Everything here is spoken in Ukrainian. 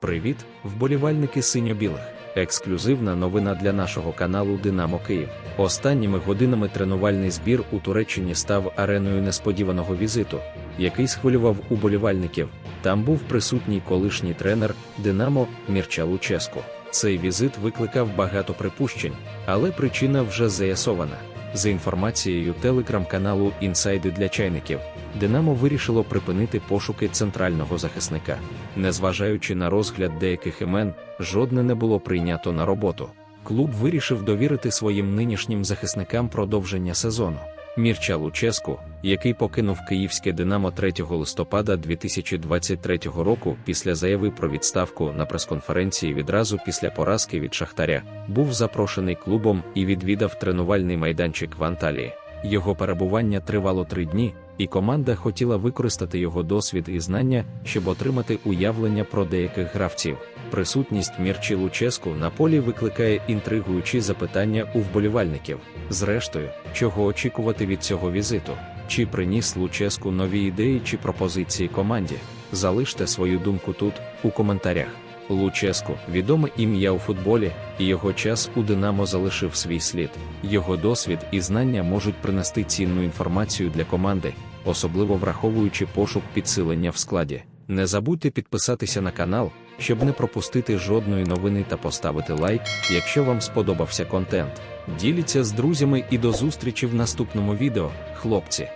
Привіт, вболівальники синьо-білих. Ексклюзивна новина для нашого каналу Динамо Київ. Останніми годинами тренувальний збір у Туреччині став ареною несподіваного візиту, який схвилював уболівальників. Там був присутній колишній тренер Динамо Мірча Луческу. Цей візит викликав багато припущень, але причина вже заясована. За інформацією телеграм-каналу Інсайди для чайників, Динамо вирішило припинити пошуки центрального захисника. Незважаючи на розгляд деяких імен, жодне не було прийнято на роботу. Клуб вирішив довірити своїм нинішнім захисникам продовження сезону. Мірча Луческу, який покинув київське Динамо 3 листопада 2023 року після заяви про відставку на прес-конференції відразу після поразки від Шахтаря, був запрошений клубом і відвідав тренувальний майданчик в Анталії. Його перебування тривало три дні, і команда хотіла використати його досвід і знання, щоб отримати уявлення про деяких гравців. Присутність Мірчі Луческу на полі викликає інтригуючі запитання у вболівальників. Зрештою, чого очікувати від цього візиту? Чи приніс Луческу нові ідеї чи пропозиції команді? Залиште свою думку тут, у коментарях. Луческу відоме ім'я у футболі, і його час у Динамо залишив свій слід. Його досвід і знання можуть принести цінну інформацію для команди, особливо враховуючи пошук підсилення в складі. Не забудьте підписатися на канал, щоб не пропустити жодної новини та поставити лайк, якщо вам сподобався контент. Діліться з друзями і до зустрічі в наступному відео, хлопці.